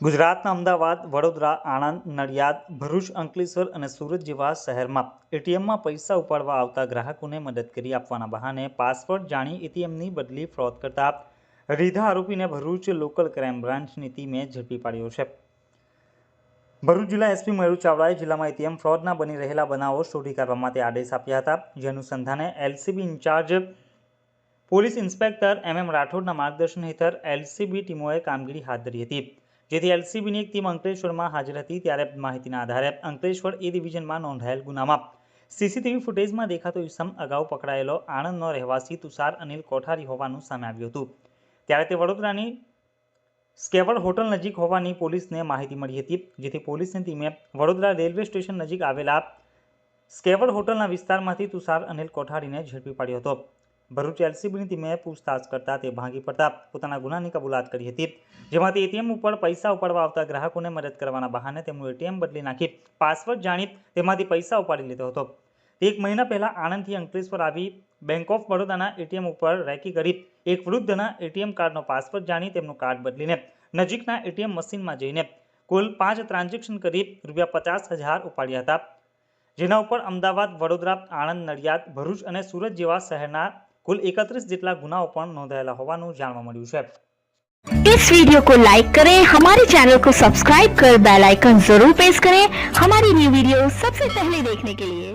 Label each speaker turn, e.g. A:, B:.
A: ગુજરાતના અમદાવાદ, વડોદરા, આણંદ, નડિયાદ, ભરૂચ, અંકલેશ્વર અને સુરત જેવા શહેરમાં એટીએમમાં પૈસા ઉપાડવા આવતા ગ્રાહકોને મદદ કરી આપવાના બહાને પાસવર્ડ જાણી એટીએમની બદલી ફ્રોડ કરતા રીધા આરોપીને ભરૂચ લોકલ ક્રાઇમ બ્રાન્ચની ટીમે ઝડપી પાડ્યો છે. ભરૂચ જિલ્લા એસપી મયુર ચાવડાએ જિલ્લામાં એટીએમ ફ્રોડના બની રહેલા બનાવો શોધી કાઢવા માટે આદેશ આપ્યા હતા. જે અનુસંધાને LCB in-charge, police inspector M M રાઠોડના માર્ગદર્શન હેઠળ એલસીબી ટીમોએ કામગીરી હાથ ધરી હતી. જેથી એલસીબીની એક ટીમ અંકલેશ્વરમાં હાજર હતી ત્યારે માહિતીના આધારે અંકલેશ્વર એ ડિવિઝનમાં નોંધાયેલ ગુનામાં. સીસીટીવી ફૂટેજમાં દેખાતો ઇસમ અગાઉ પકડાયેલો આણંદનો રહેવાસી તુષાર અનિલ કોઠારી હોવાનું સામે આવ્યું હતું. ત્યારે તે વડોદરાની સ્કેવર હોટલ નજીક હોવાની પોલીસને માહિતી મળી હતી, જેથી પોલીસની ટીમે વડોદરા રેલવે સ્ટેશન નજીક આવેલા સ્કેવર હોટલના વિસ્તારમાંથી તુષાર અનિલ કોઠારીને ઝડપી પાડ્યો હતો. ભરૂચ એલસીબીની ટીમે પૂછતાછ કરતા તે ભાંગી પડતા પોતાના ગુનાની કબૂલાત કરી હતી. જેમાંથી એટીએમ ઉપર પૈસા ઉપાડવા આવતા ગ્રાહકોને મદદ કરવાના બહાને તેમનું એટીએમ બદલી નાખી પાસવર્ડ જાણી તેમાંથી પૈસા ઉપાડી લીધો હતો. એક મહિના પહેલાં આણંદથી અંકલેશ્વર આવી બેંક ઓફ બરોડાના એટીએમ ઉપર રેકી કરી એક વૃદ્ધના એટીએમ કાર્ડનો પાસવર્ડ જાણી તેમનું કાર્ડ બદલીને નજીકના એટીએમ મશીનમાં જઈને કુલ પાંચ ટ્રાન્ઝેક્શન કરી રૂપિયા પચાસ હજાર ઉપાડ્યા હતા. જેના ઉપર અમદાવાદ, વડોદરા, આણંદ, નડિયાદ, ભરૂચ અને સુરત જેવા શહેરના કુલ એકત્રીસ જેટલા ગુનાઓ પણ નોંધાયેલા હોવાનું જાણવા મળ્યું છે
B: इस वीडियो को लाइक करें हमारे चैनल को सब्सक्राइब कर बेल आइकन जरूर प्रेस करें हमारी न्यू वीडियो सबसे पहले देखने के लिए